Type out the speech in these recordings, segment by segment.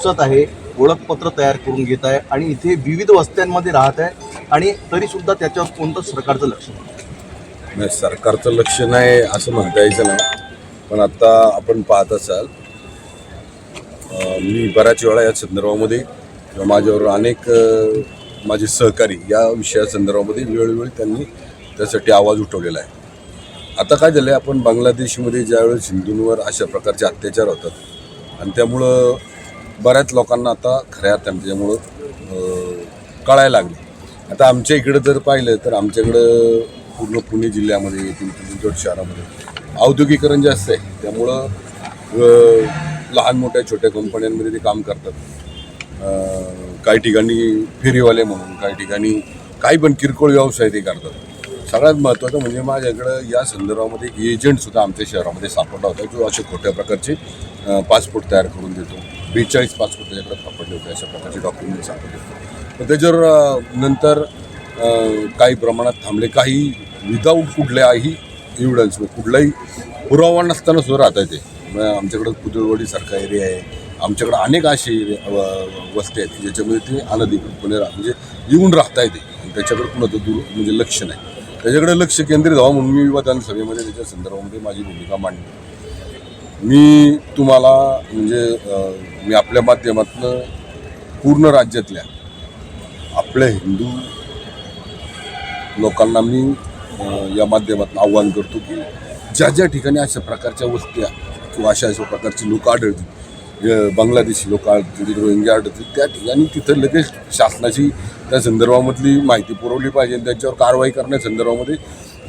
घुसत आहे ओळखपत्र तयार करून घेत आहे आणि इथे विविध वस्त्यांमध्ये राहत आहे आणि तरीसुद्धा त्याच्यावर कोणतं सरकारचं लक्ष नाही. नाही सरकारचं लक्ष नाही असं म्हणता यायचं नाही पण आत्ता आपण पाहत असाल मी बऱ्याच वेळा या संदर्भामध्ये किंवा माझ्यावर अनेक माझे सहकारी या विषया संदर्भामध्ये वेळोवेळी त्यांनी त्यासाठी आवाज उठवलेला आहे. आता काय झालं आहे आपण बांगलादेशमध्ये ज्यावेळेस हिंदूंवर अशा प्रकारचे अत्याचार होतात आणि त्यामुळं बऱ्याच लोकांना आता खऱ्या अर्थाने त्यामुळं कळायला लागले. आता आमच्या इकडं जर पाहिलं तर आमच्याकडं पूर्ण पुणे जिल्ह्यामध्ये पिंपरी शहरामध्ये औद्योगिकरण जास्त आहे. त्यामुळं लहान मोठ्या छोट्या कंपन्यांमध्ये ते काम करतात. काही ठिकाणी फेरीवाले म्हणून काही ठिकाणी काही पण किरकोळ व्यवसाय ते करतात. सगळ्यात महत्त्वाचं म्हणजे माझ्याकडं या संदर्भामध्ये एक एजंटसुद्धा आमच्या शहरामध्ये सापडला होता जो असे खोट्या प्रकारचे पासपोर्ट तयार करून देतो. बेचाळीस पासपोर्ट त्याच्याकडे सापडले होते अशा प्रकारचे डॉक्युमेंट सापडले होते. तर त्याच्यावर नंतर काही प्रमाणात थांबले. काही विदाऊट कुठल्याही एव्हिडन्स कुठलाही पुरावा नसताना सुद्धा राहता येते मग आमच्याकडं कुदळवाडीसारखा एरिया आहे. आमच्याकडं अनेक असे वस्ती आहेत ज्याच्यामध्ये ते अनधिकृतपणे राह म्हणजे येऊन राहता येते आणि त्याच्याकडे कुणाचं दूर म्हणजे लक्ष नाही. त्याच्याकडे लक्ष केंद्रित व्हावं म्हणून मी विधानसभेमध्ये त्याच्या संदर्भामध्ये माझी भूमिका मांडली. मी तुम्हाला म्हणजे मी आपल्या माध्यमातून पूर्ण राज्यातल्या आपल्या हिंदू लोकांना मी या माध्यमातून आव्हान करतो की ज्या ज्या ठिकाणी अशा प्रकारच्या वस्त्या किंवा अशा अशा प्रकारची लोक आढळतील बांगलादेशी लोक आढळतील रोहिंग्या आढळतील त्या ठिकाणी तिथं लगेच शासनाची त्या संदर्भामधली माहिती पुरवली पाहिजे आणि त्यांच्यावर कारवाई करण्यासंदर्भामध्ये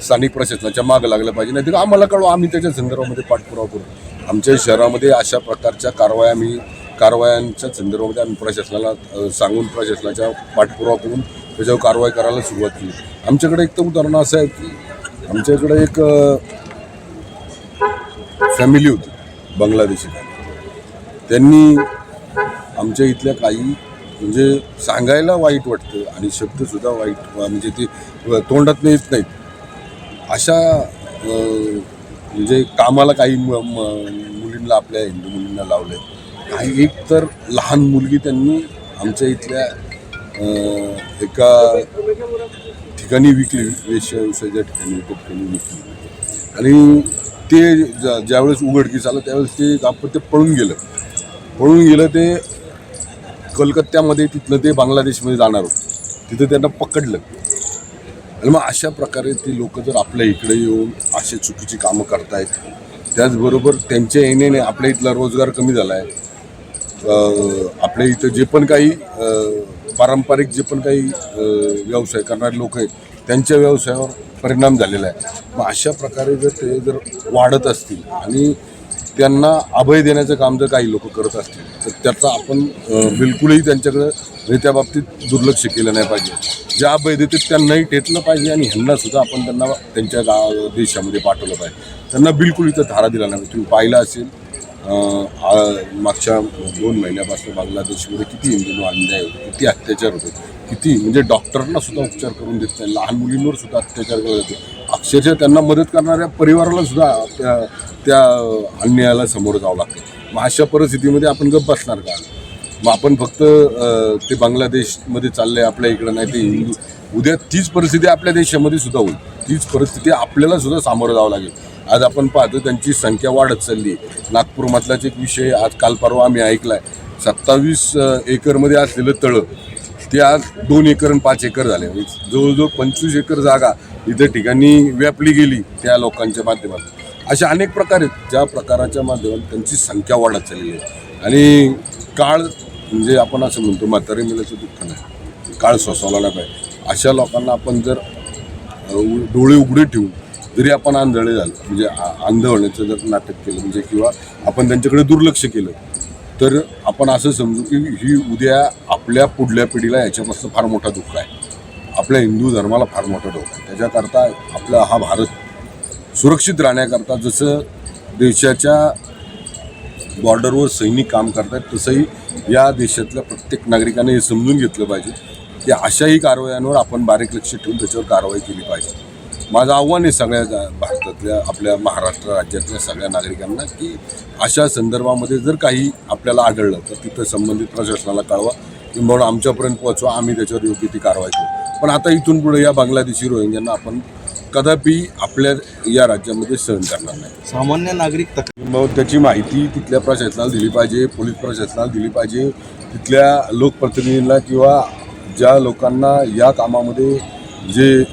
स्थानिक प्रशासनाच्या मागं लागल्या पाहिजे. नाही तर आम्हाला कळवा आम्ही त्याच्या संदर्भामध्ये पाठपुरावा करू. आमच्या शहरामध्ये अशा प्रकारच्या कारवाया आम्ही कारवायांच्या संदर्भामध्ये आम्ही प्रशासनाला सांगून प्रशासनाच्या पाठपुरावा करून त्याच्यावर कारवाई करायला सुरुवात केली. आमच्याकडे एक तर उदाहरण असं आहे की आमच्याकडे एक फॅमिली होती बांगलादेशी. त्यांनी आमच्या इथल्या काही म्हणजे सांगायला वाईट वाटतं आणि शब्दसुद्धा वाईट म्हणजे ते तोंडात येत नाहीत. अशा म्हणजे कामाला काही म- मुलींना आपल्या हिंदू मुलींना लावले काही एक तर लहान मुलगी त्यांनी आमच्या इथल्या एका ठिकाणी विकली वेश्या ठिकाणी ठिकाणी विकली. आणि ते ज्या ज्यावेळेस उघडकीस आलं त्यावेळेस ते दाम्पत्य पळून गेलं. पळून गेलं ते कलकत्त्यामध्ये तिथलं ते बांगलादेशमध्ये जाणार होतं. तिथं त्यांना पकडलं. आणि मग अशा प्रकारे ती लोक जर आपल्या इकडे येऊन असे चुकीची कामं करतायत त्याचबरोबर त्यांच्या येण्याने आपल्या इथला रोजगार कमी झाला आहे आपल्या इथं जे पण काही पारंपरिक जे पण काही व्यवसाय करणारे लोक आहेत त्यांच्या व्यवसायावर परिणाम झालेला आहे. मग अशा प्रकारे जर ते जर वाढत असतील आणि त्यांना अभय देण्याचं काम जर काही लोक करत असतील तर त्याचा आपण बिलकुलही त्यांच्याकडं म्हणजे त्या बाबतीत दुर्लक्ष केलं नाही पाहिजे. ज्या अभय देतात त्यांनाही टेटलं पाहिजे आणि ह्यांना सुद्धा आपण त्यांना त्यांच्या गा देशामध्ये पाठवलं पाहिजे. त्यांना बिलकुल इथं धारा दिला नाही. तुम्ही पाहिलं असेल मागच्या दोन महिन्यापासून बांगलादेशमध्ये किती हिंदू अन्याय होते किती अत्याचार होते किती म्हणजे डॉक्टरांना सुद्धा उपचार करून देत नाही लहान मुलींवर सुद्धा अत्याचार करत होते. अक्षरशः त्यांना मदत करणाऱ्या परिवाराला सुद्धा त्या त्या अन्यायाला समोर जावं लागतं. मग अशा परिस्थितीमध्ये आपण गप्प बसणार का? मग आपण फक्त ते बांगलादेशमध्ये चाललंय आपल्या इकडं नाही ते हिंदू उद्या तीच परिस्थिती आपल्या देशामध्ये सुद्धा होईल. तीच परिस्थिती आपल्याला सुद्धा सामोरं जावं लागेल. आज आपण पाहतो त्यांची संख्या वाढत चालली नागपूरमधलाच एक विषय आज काल परवा आम्ही ऐकला आहे सत्तावीस एकरमध्ये असलेलं तळं ते आज दोन एकर आणि पाच एकर झाले. म्हणजे जवळजवळ पंचवीस एकर जागा इतर ठिकाणी व्यापली गेली त्या लोकांच्या माध्यमातून. अशा अनेक प्रकार आहेत. ज्या प्रकाराच्या माध्यमातून त्यांची संख्या वाढत चाललेली आहे. आणि काळ म्हणजे आपण असं म्हणतो म्हातारी मिलाचं दुःख नाही. काळ सोसवला नाही. पाहिजे अशा लोकांना आपण जर डोळे उघडे ठेवून जरी आपण आंधळे झालं म्हणजे आ- होण्याचं जर नाटक केलं म्हणजे किंवा आपण त्यांच्याकडे दुर्लक्ष केलं तर आपण असं समजू की ही उद्या आपल्या पुढल्या पिढीला याच्यापासून फार मोठा दुःख आहे. आपल्या हिंदू धर्माला फार मोठा धोका आहे. त्याच्याकरता आपला हा भारत सुरक्षित राहण्याकरता जसं देशाच्या बॉर्डरवर सैनिक काम करतात तसंही या देशातल्या प्रत्येक नागरिकाने हे समजून घेतलं पाहिजे की अशाही कारवायांवर आपण बारीक लक्ष ठेवून त्याच्यावर कारवाई केली पाहिजे. माझं आव्हान आहे सगळ्या भारतातल्या आपल्या महाराष्ट्र राज्यातल्या सगळ्या नागरिकांना की अशा संदर्भामध्ये जर काही आपल्याला आढळलं तर तिथं संबंधित प्रशासनाला कळवा. किंवा आमच्यापर्यंत पोहोचवा आम्ही त्याच्यावर योग्य ती कारवाई करू. पण आता इथून पुढे या बांगलादेशी रोहिंग्यांना आपण कदापि आपल्या या राज्यामध्ये सहन करणार नाही. सामान्य नागरिक मग त्याची माहिती तिथल्या प्रशासनाला दिली पाहिजे पोलीस प्रशासनाला दिली पाहिजे. तिथल्या लोकप्रतिनिधींना किंवा ज्या लोकांना या कामामध्ये जे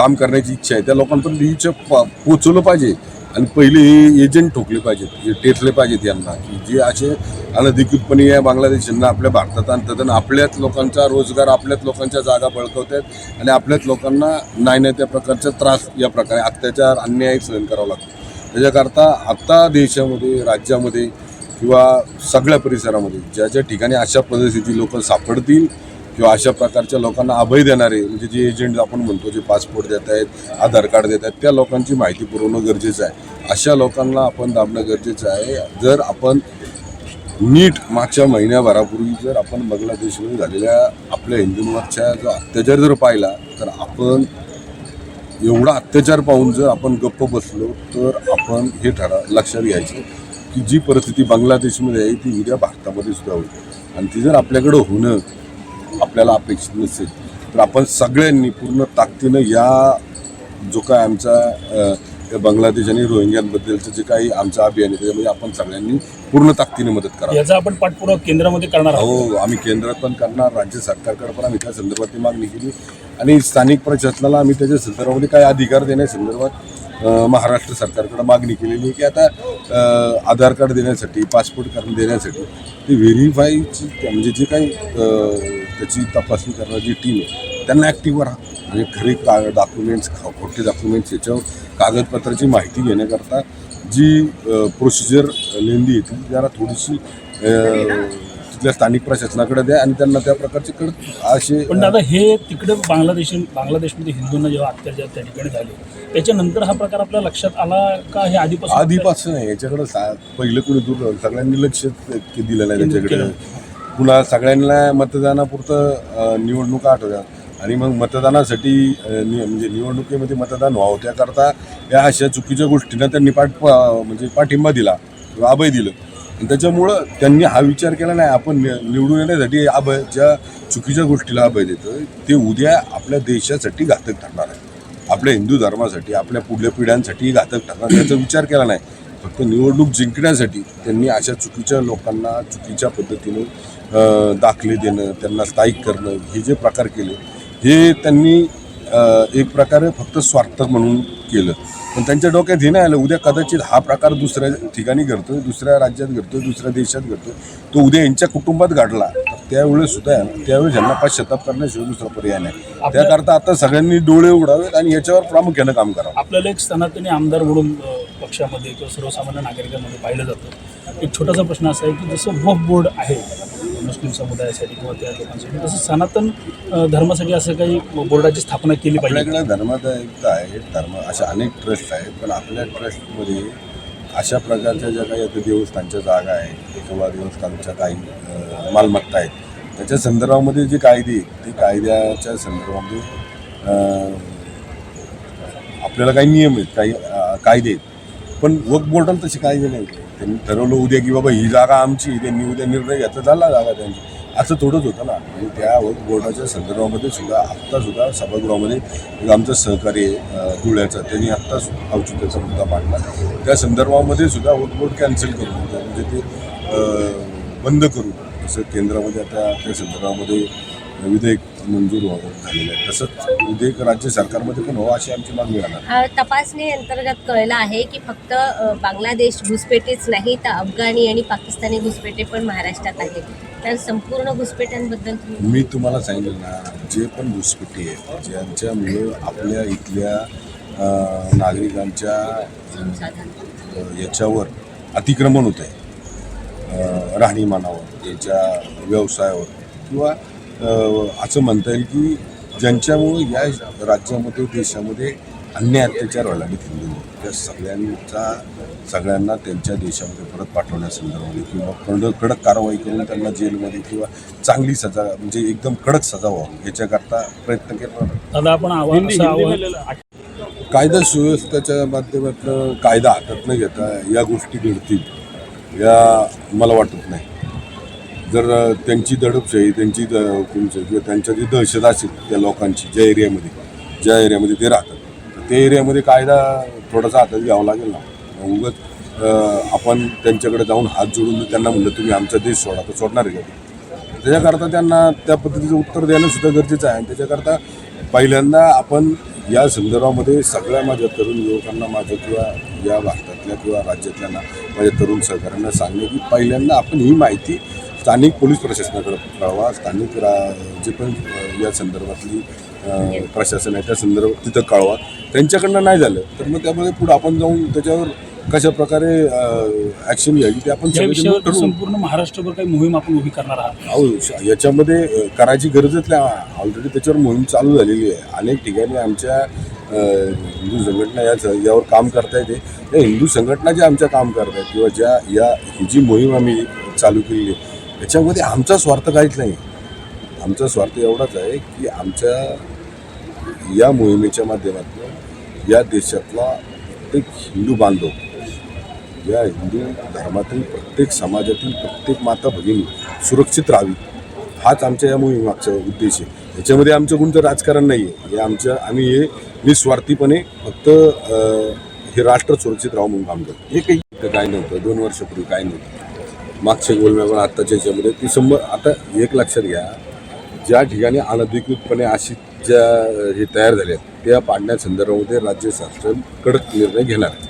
काम करण्याची इच्छा आहे त्या लोकांपर्यंत ही इच्छा प- पोचवलं पाहिजे. आणि पहिले हे एजंट ठोकले पाहिजेत हे टेचले पाहिजेत यांना की जे असे अनधिकृतपणे या बांगलादेशांना आपल्या भारतात आणतात आणि आपल्याच लोकांचा रोजगार आपल्याच लोकांच्या जागा बळकवत आहेत आणि आपल्याच लोकांना नाही नाही त्या प्रकारचा त्रास या प्रकारे अत्याचार अन्याय सहन करावा लागतो. त्याच्याकरता आत्ता देशामध्ये राज्यामध्ये किंवा सगळ्या परिसरामध्ये ज्या ज्या ठिकाणी अशा पद्धतीची लोक सापडतील किंवा अशा प्रकारच्या लोकांना अभय देणारे म्हणजे जे एजंट आपण म्हणतो जे पासपोर्ट देत आहेत आधार कार्ड देत आहेत त्या लोकांची माहिती पुरवणं गरजेचं आहे. अशा लोकांना आपण दाबणं गरजेचं आहे. जर आपण नीट मागच्या महिन्याभरापूर्वी जर आपण बांगलादेशमध्ये झालेल्या आपल्या हिंदूंवरच्या जो अत्याचार जर पाहिला तर आपण एवढा अत्याचार पाहून जर आपण गप्प बसलो तर आपण हे ठरा लक्षात घ्यायचं की जी परिस्थिती बांगलादेशमध्ये आहे ती उद्या भारतामध्ये सुद्धा होईल. आणि ती जर आपल्याकडं होणं आपल्याला अपेक्षित नसेल. तर आपण सगळ्यांनी पूर्ण ताकदीनं या जो काय आमचा बांगलादेश आणि रोहिंग्यांबद्दलचं जे काही आमचं अभियान आहे त्याच्यामध्ये आपण सगळ्यांनी पूर्ण ताकदीने मदत करावी. याचा आपण पाठपुरावा केंद्रामध्ये करणार हो आम्ही केंद्रात पण करणार राज्य सरकारकडे पण आम्ही त्या संदर्भात मागणी केली. आणि स्थानिक प्रशासनाला आम्ही त्याच्या संदर्भामध्ये काय अधिकार देण्यासंदर्भात महाराष्ट्र सरकारकडे मागणी केलेली आहे की आता आधार कार्ड देण्यासाठी पासपोर्ट कार्ड देण्यासाठी ते व्हेरीफायची म्हणजे जे काही त्याची तपासणी करणारी जी टीम आहे त्यांना ॲक्टिव्ह राहा. म्हणजे खरे का डॉक्युमेंट्स खोटे डॉक्युमेंट्स याच्यावर कागदपत्राची माहिती घेण्याकरता जी प्रोसिजर लेंदी आहे ती जरा थोडीशी तिथल्या स्थानिक प्रशासनाकडे द्या आणि त्यांना त्या प्रकारचे कळ असे पण दादा हे तिकडे बांगलादेश बांगलादेशमध्ये हिंदूंना जेव्हा अत्याचार त्या ठिकाणी झाले त्याच्यानंतर हा प्रकार आपल्या लक्षात आला का हे आधीपासून आधीपासून आहे याच्याकडे सा पहिलं कोणी दूर. सगळ्यांनी लक्ष ते- दिलं नाही त्याच्याकडे. पुन्हा सगळ्यांना मतदानापुरतं निवडणुका आठवतात आणि मग मतदानासाठी नि- म्हणजे निवडणुकीमध्ये मतदान व्हावं त्याकरता या अशा चुकीच्या गोष्टींना त्यांनी पाठ पा- म्हणजे पाठिंबा दिला किंवा अभय दिलं त्याच्यामुळं त्यांनी हा विचार केला नाही आपण निवडून येण्यासाठी अभय ज्या चुकीच्या गोष्टीला अभय देतो ते उद्या आपल्या देशासाठी घातक ठरणार आहे. आपल्या हिंदू धर्मासाठी आपल्या पुढल्या पिढ्यांसाठी घातक ठरणार याचा विचार केला नाही. फक्त निवडणूक जिंकण्यासाठी त्यांनी अशा चुकीच्या लोकांना चुकीच्या पद्धतीने दाखले देणं त्यांना स्थायिक करणं हे जे प्रकार केले हे त्यांनी एक प्रकारे फक्त स्वार्थ म्हणून केलं. पण त्यांच्या डोक्यात हे नाही आलं उद्या कदाचित हा प्रकार दुसऱ्या ठिकाणी घडतोय दुसऱ्या राज्यात घडतोय दुसऱ्या देशात घडतोय तो उद्या यांच्या कुटुंबात घडला तर त्यावेळेस सुद्धा त्यावेळेस यांना पश्चाताप करण्याशिवाय दुसरा पर्याय नाही. त्याकरता आता सगळ्यांनी डोळे उघडावेत आणि याच्यावर प्रामुख्यानं काम करावं. आपल्याला एक सनातनी आमदार म्हणून पक्षामध्ये किंवा सर्वसामान्य नागरिकांमध्ये पाहिलं जातं. एक छोटासा प्रश्न असा आहे की जसं वफ बोर्ड आहे मुस्लिम समुदायासाठी किंवा त्या लोकांसाठी. तसं सनातन धर्मासाठी असं काही बोर्डाची स्थापना केली पाहिजे. आपल्याकडे धर्मादायिक आहे धर्म अशा अनेक ट्रस्ट आहेत पण आपल्या ट्रस्टमध्ये अशा प्रकारच्या ज्या काही आता देवस्थानच्या जागा आहेत किंवा देवस्थानच्या काही मालमत्ता आहेत त्याच्या संदर्भामध्ये जे कायदे आहेत, ते कायद्याच्या संदर्भामध्ये आपल्याला काही नियम आहेत काही कायदे आहेत. पण वक बोर्डाला तसे काही नाही. त्यांनी ठरवलं उद्या की बाबा ही जागा आमची त्यांनी उद्या निर्णय घेतला झाला जागा त्यांची. असं थोडंच होतं ना. आणि त्या वक बोर्डाच्या संदर्भामध्ये सुद्धा आत्तासुद्धा सभागृहामध्ये आमचं सहकारी धुळ्याचं त्यांनी आत्ताच औचित्याचा मुद्दा मांडला. त्या संदर्भामध्ये सुद्धा वक बोर्ड कॅन्सल करून म्हणजे ते बंद करू जसं केंद्रामध्ये आता त्या संदर्भामध्ये विधेयक मंजूर व्हावं झालेलं आहे. तसंच विधेयक राज्य सरकारमध्ये पण व्हावं अशी आमची मागणी राहणार. तपासणी अंतर्गत कळलं आहे की फक्त अ, बांगलादेश घुसपेटेच नाही तर अफगाणी आणि पाकिस्तानी घुसपेटे पण महाराष्ट्रात आहेत. तर संपूर्ण घुसपेट्यांबद्दल तुम्ही मी तुम्हाला सांगितलं ना जे पण घुसपेटी आहेत ज्यांच्यामुळे आपल्या इथल्या अं, नागरिकांच्या अं, याच्यावर अतिक्रमण होत आहे राहणीमानावर याच्या व्यवसायावर किंवा असं म्हणता येईल की ज्यांच्यामुळे या राज्यामध्ये देशामध्ये अन्याय अत्याचार व्हायला हिंदूंवर त्या सगळ्यांचा सगळ्यांना त्यांच्या देशामध्ये परत पाठवण्यासंदर्भामध्ये किंवा कडक कडक कारवाई करून त्यांना जेलमध्ये किंवा चांगली सजा म्हणजे एकदम कडक सजा व्हावी याच्याकरता प्रयत्न केला. आपण कायदा सुव्यवस्थेच्या माध्यमातून कायदा हातात न घेता या गोष्टी घडतील या मला वाटत नाही. जर त्यांची दडपशाही त्यांची द- हुकुमशाही किंवा त्यांच्या जी दहशत असेल त्या लोकांची ज्या एरियामध्ये ज्या एरियामध्ये ते राहतात तर त्या एरियामध्ये कायदा थोडासा हातात घ्यावा लागेल ना. उगत आपण त्यांच्याकडे जाऊन हात जोडून त्यांना म्हणलं तुम्ही आमचा देश सोडा तर सोडणार आहे. का त्याच्याकरता त्यांना त्या पद्धतीचं उत्तर देणंसुद्धा गरजेचं आहे. आणि त्याच्याकरता पहिल्यांदा आपण या संदर्भामध्ये सगळ्या माझ्या तरुण युवकांना माझं किंवा या भारतातल्या किंवा राज्यातल्या माझ्या तरुण सहकाऱ्यांना सांगणे की पहिल्यांदा आपण ही माहिती स्थानिक पोलीस प्रशासनाकडे कळवा स्थानिक रा जे पण या संदर्भातली प्रशासन आहे त्या संदर्भात तिथं कळवा. त्यांच्याकडनं नाही झालं तर मग त्यामध्ये पुढे आपण जाऊन त्याच्यावर कशा प्रकारे ॲक्शन घ्यावी ते आपण संपूर्ण महाराष्ट्रभर काही मोहीम आपण उभी करणार आहात. अहो याच्यामध्ये करायची गरजच नाही. ऑलरेडी त्याच्यावर मोहीम चालू झालेली आहे. अनेक ठिकाणी आमच्या हिंदू संघटना या यावर काम करता येते या हिंदू संघटना ज्या आमच्या काम करत आहेत किंवा ज्या या ही जी मोहीम आम्ही चालू केलेली आहे याच्यामध्ये आमचा स्वार्थ काहीच नाही. आमचा स्वार्थ एवढाच आहे की आमच्या या मोहिमेच्या माध्यमातून या देशातला प्रत्येक हिंदू बांधव या हिंदू धर्मातील प्रत्येक समाजातील प्रत्येक माता भगिनी सुरक्षित राहावी हाच आमच्या या मोहिमागचा उद्देश आहे. याच्यामध्ये आमचं कोणतं राजकारण नाही आहे हे आमच्या आम्ही हे निस्वार्थीपणे फक्त हे राष्ट्र सुरक्षित राहू म्हणून काम करतो. हे काही काय नव्हतं. दोन वर्षापूर्वी काय नव्हतं. मागच्या गोलम्यावर आत्ताच्या याच्यामध्ये ती शंभर आता एक लक्षात घ्या ज्या ठिकाणी अनधिकृतपणे अशी ज्या हे तयार झाल्या आहेत त्या पाडण्यासंदर्भामध्ये राज्य शासन कडक निर्णय घेणार आहे.